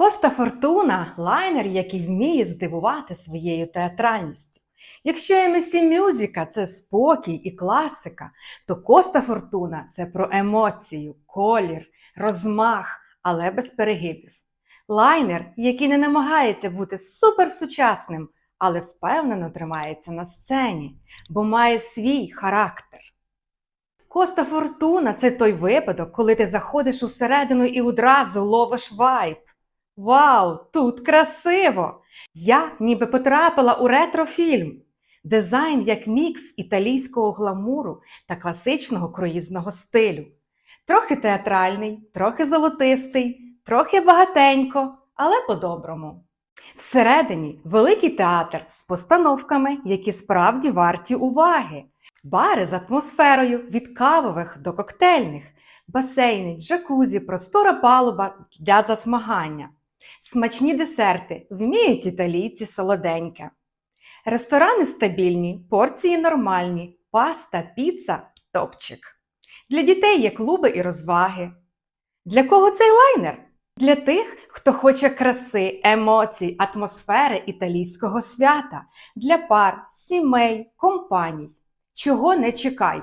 Коста Фортуна лайнер, який вміє здивувати своєю театральністю. Якщо MSC Мюзика це спокій і класика, то Коста Фортуна це про емоцію, колір, розмах, але без перегибів. Лайнер, який не намагається бути суперсучасним, але впевнено тримається на сцені, бо має свій характер. Коста Фортуна це той випадок, коли ти заходиш усередину і одразу ловиш вайб. Вау, тут красиво! Я ніби потрапила у ретрофільм. Дизайн як мікс італійського гламуру та класичного круїзного стилю. Трохи театральний, трохи золотистий, трохи багатенько, але по-доброму. Всередині великий театр з постановками, які справді варті уваги. Бари з атмосферою від кавових до коктейльних, басейни, джакузі, простора палуба для засмагання. Смачні десерти вміють італійці солоденьке. Ресторани стабільні, порції нормальні, паста, піца топчик. Для дітей є клуби і розваги. Для кого цей лайнер? Для тих, хто хоче краси, емоцій, атмосфери італійського свята, для пар, сімей, компаній. Чого не чекай.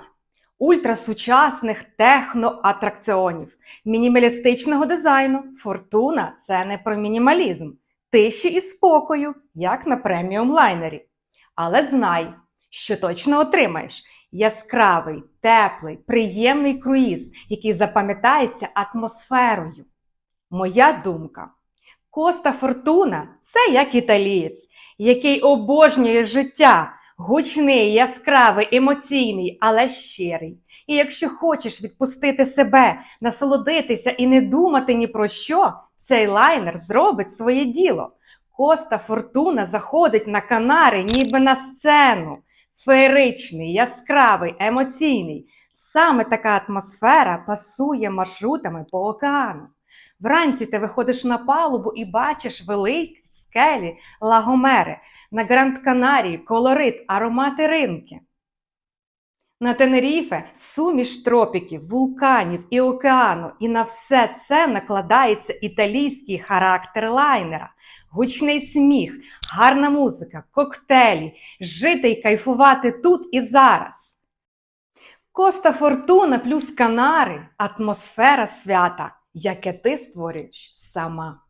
Ультрасучасних техноатракціонів, мінімалістичного дизайну. Фортуна це не про мінімалізм, тиші і спокою, як на преміум лайнері. Але знай, що точно отримаєш яскравий, теплий, приємний круїз, який запам'ятається атмосферою. Моя думка. Коста Фортуна це як італієць, який обожнює життя, гучний, яскравий, емоційний, але щирий. І якщо хочеш відпустити себе, насолодитися і не думати ні про що, цей лайнер зробить своє діло. Коста Фортуна заходить на канари, ніби на сцену. Феєричний, яскравий, емоційний. Саме така атмосфера пасує маршрутами по океану. Вранці ти виходиш на палубу і бачиш великі скелі лагомери, на Гранд Канарії колорит, аромати ринки. На Тенеріфе суміш тропіків, вулканів і океану, і на все це накладається італійський характер лайнера, гучний сміх, гарна музика, коктейлі, жити й кайфувати тут і зараз. Коста Фортуна плюс Канари атмосфера свята, яке ти створюєш сама.